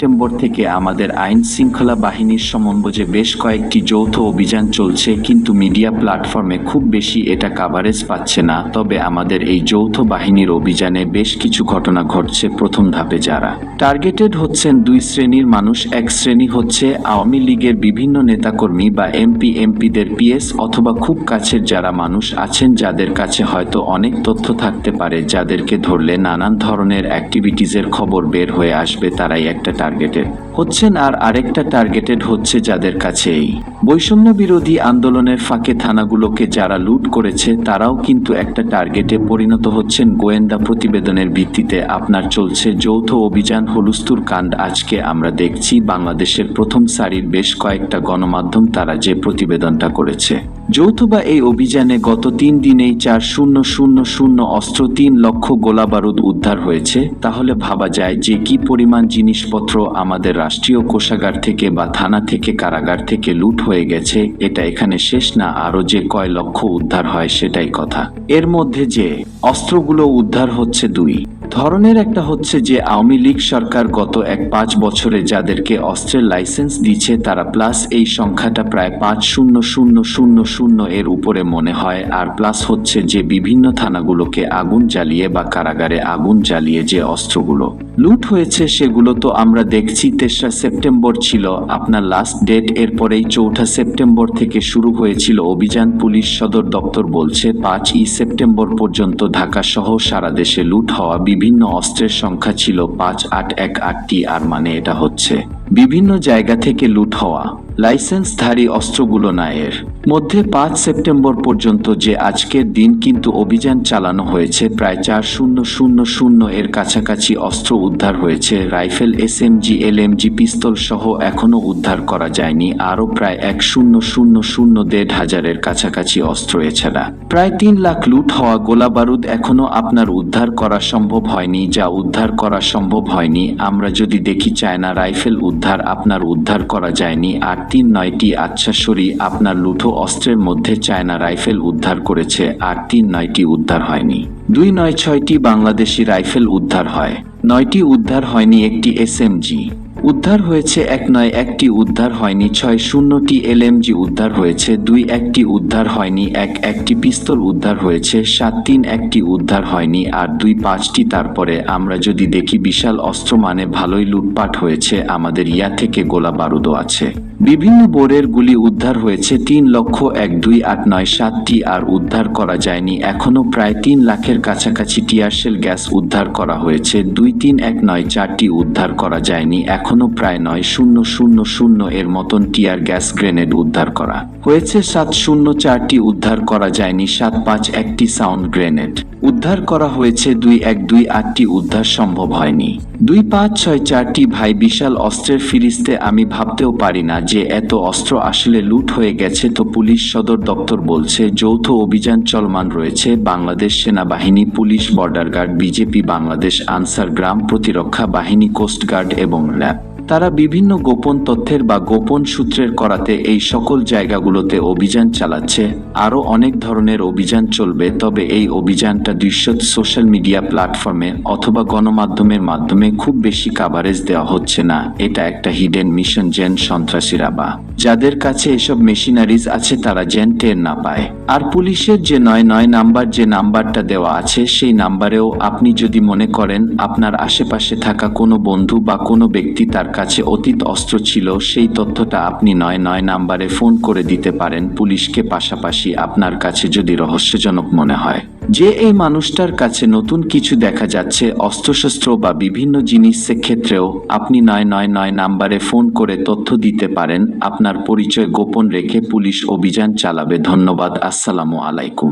September থেকে আমাদের আইন শৃঙ্খলা বাহিনীর সমন্বয়ে বেশ কয়েকটি যৌথ অভিযান চলছে, কিন্তু মিডিয়া প্ল্যাটফর্মে খুব বেশি এটা কাভারেজ পাচ্ছে না। তবে আমাদের এই যৌথ বাহিনীর অভিযানে বেশ কিছু ঘটনা ঘটছে প্রথম ধাপে যারা। টার্গেটেড হচ্ছেন দুই শ্রেণির মানুষ। এক শ্রেণি হচ্ছে আওয়ামী লীগের বিভিন্ন নেতাকর্মী বা এমপি, এমপিদের পিএস অথবা খুব কাছের যারা মানুষ আছেন, যাদের কাছে হয়তো অনেক তথ্য থাকতে পারে, যাদেরকে ধরলে নানান ধরনের অ্যাক্টিভিটিজের খবর বের হয়ে আসবে, তারাই একটা টার্গেটেড হচ্ছেন আর আরেকটা টার্গেটেড হচ্ছে যাদের কাছে এই বৈষম্য বিরোধী আন্দোলনের ফাঁকে থানাগুলোকে যারা লুট করেছে, তারাও কিন্তু একটা টার্গেটে পরিণত হচ্ছেন। গোয়েন্দা প্রতিবেদনের ভিত্তিতে আপনার চলছে যৌথ অভিযান হলুস্তুর কাণ্ড। আজকে আমরা দেখছি বাংলাদেশের প্রথম সারির বেশ কয়েকটা গণমাধ্যম তারা যে প্রতিবেদনটা করেছে। যৌথ বা এই অভিযানে গত তিন দিনেই চার শূন্য শূন্য শূন্য অস্ত্র, তিন লক্ষ গোলাবারুদ উদ্ধার হয়েছে। তাহলে ভাবা যায় যে কি পরিমাণ জিনিসপত্র আমাদের রাষ্ট্রীয় কোষাগার থেকে বা থানা থেকে কারাগার থেকে লুট হয়ে গেছে, এটা এখানে শেষ না? আরও যে কয় লক্ষ উদ্ধার হয় সেটাই কথা। এর মধ্যে যে অস্ত্রগুলো উদ্ধার হচ্ছে দুই। ধরনের একটা হচ্ছে যে আওয়ামী লীগ সরকার গত এক পাঁচ বছরে যাদেরকে অস্ত্রের লাইসেন্স দিচ্ছে, তারা প্লাস এই সংখ্যাটা প্রায় পাঁচ শূন্য শূন্য শূন্য শূন্য এর উপরে মনে হয়, আর প্লাস হচ্ছে যে বিভিন্ন থানাগুলোকে আগুন জ্বালিয়ে বা কারাগারে আগুন জ্বালিয়ে যে অস্ত্রগুলো। লুট হয়েছে সেগুলো তো আমরা দেখছি, তেসরা সেপ্টেম্বর ছিল। আপনার লাস্ট ডেট এরপরেই চৌঠা সেপ্টেম্বর থেকে শুরু হয়েছিল। অভিযান পুলিশ সদর দপ্তর বলছে পাঁচ ই সেপ্টেম্বর পর্যন্ত ঢাকা সহ সারা দেশে লুট হওয়া বিভিন্ন অস্ত্রের সংখ্যা ছিল পাঁচ আট এক আটটি, আর মানে এটা হচ্ছে। বিভিন্ন জায়গা থেকে লুট হওয়া। লাইসেন্সধারী অস্ত্রগুলো না এর মধ্যে পাঁচ সেপ্টেম্বর পর্যন্ত যে আজকের দিন কিন্তু অভিযান চালানো হয়েছে, প্রায় চার শূন্য শূন্য শূন্য এর কাছাকাছি অস্ত্র উদ্ধার হয়েছে। রাইফেল এসএমজি এলএমজি পিস্তল সহ এখনও উদ্ধার করা যায়নি। আরও প্রায় এক শূন্য শূন্য শূন্য দেড় হাজারের কাছাকাছি অস্ত্র এছাড়া। প্রায় তিন লাখ লুট হওয়া গোলা বারুদ এখনও আপনার উদ্ধার করা সম্ভব হয়নি। যা উদ্ধার করা সম্ভব হয়নি, আমরা যদি দেখি চায়না রাইফেল উদ্ধার আপনার উদ্ধার করা যায়নি আর তিন নয়টি আচ্ছাসরি আপনার লুঠো অস্ত্রের মধ্যে চায়না রাইফেল উদ্ধার করেছে আর তিন নয়টি উদ্ধার হয়নি। দুই নয় ছয়টি বাংলাদেশি রাইফেল উদ্ধার হয়। নয়টি উদ্ধার হয়নি একটি এসএমজি। উদ্ধার হয়েছে এক নয় একটি উদ্ধার হয়নি, ছয় শূন্যটি এলএমজি উদ্ধার হয়েছে, দুই একটি উদ্ধার হয়নি, এক একটি পিস্তল উদ্ধার হয়েছে, সাত তিন একটি উদ্ধার হয়নি, আর দুই পাঁচটি তারপরে আমরা যদি দেখি বিশাল অস্ত্র মানে ভালোই লুটপাট হয়েছে, আমাদের ইয়া থেকে গোলা বারুদও আছে। বিভিন্ন বোরের গুলি উদ্ধার হয়েছে তিন লক্ষ এক দুই আট নয় সাতটি আর উদ্ধার করা যায়নি। এখনও প্রায় তিন লাখের কাছাকাছি টিয়ারশেল গ্যাস উদ্ধার করা হয়েছে। দুই তিন এক নয় চারটি উদ্ধার করা যায়নি। এখনও প্রায় নয় শূন্য শূন্য শূন্য এর মতন টিয়ার গ্যাস গ্রেনেড উদ্ধার করা। হয়েছে সাত শূন্য চারটি উদ্ধার করা যায়নি। সাত পাঁচ একটি সাউন্ড গ্রেনেড। উদ্ধার করা হয়েছে দুই এক দুই আটটি উদ্ধার সম্ভব হয়নি। দুই পাঁচ ছয় চারটি ভাই বিশাল অস্ত্রের ফিরিস্তে আমি ভাবতেও পারি না যে এত অস্ত্র আসলে লুট হয়ে গেছে, তো পুলিশ সদর দপ্তর বলছে, যৌথ অভিযান চলমান রয়েছে। বাংলাদেশ সেনাবাহিনী, police, border guard, BJP, Bangladesh Ansar গ্রাম প্রতিরক্ষা বাহিনী কোস্টগার্ড এবং র্যাব। তারা বিভিন্ন গোপন তথ্যের বা গোপন সূত্রের করাতে এই সকল জায়গাগুলোতে অভিযান চালাচ্ছে। আরও অনেক ধরনের অভিযান চলবে, তবে এই অভিযানটা দৃশ্য সোশ্যাল মিডিয়া প্ল্যাটফর্মে অথবা গণমাধ্যমের মাধ্যমে খুব বেশি কাভারেজ দেওয়া হচ্ছে না। এটা একটা হিডেন মিশন জেন সন্ত্রাসীরা বা যাদের কাছে এসব মেশিনারিজ আছে তারা জেন টের না পায়। আর পুলিশের যে নয় নয় নাম্বার যে নাম্বারটা দেওয়া আছে, সেই নাম্বারেও আপনি যদি মনে করেন আপনার আশেপাশে থাকা কোনো বন্ধু বা কোনো ব্যক্তি তার কাছে অতীত অস্ত্র ছিল, সেই তথ্যটা আপনি নয় নয় নাম্বারে ফোন করে দিতে পারেন। পুলিশকে পাশাপাশি আপনার কাছে যদি রহস্যজনক মনে হয়। যে এই মানুষটার কাছে নতুন কিছু দেখা যাচ্ছে, অস্ত্রশস্ত্র বা বিভিন্ন জিনিস ক্ষেত্রেও আপনি নয় নয় নয় নাম্বারে ফোন করে তথ্য দিতে পারেন। আপনার পরিচয় গোপন রেখে পুলিশ অভিযান চালাবে। ধন্যবাদ। আসসালামু আলাইকুম।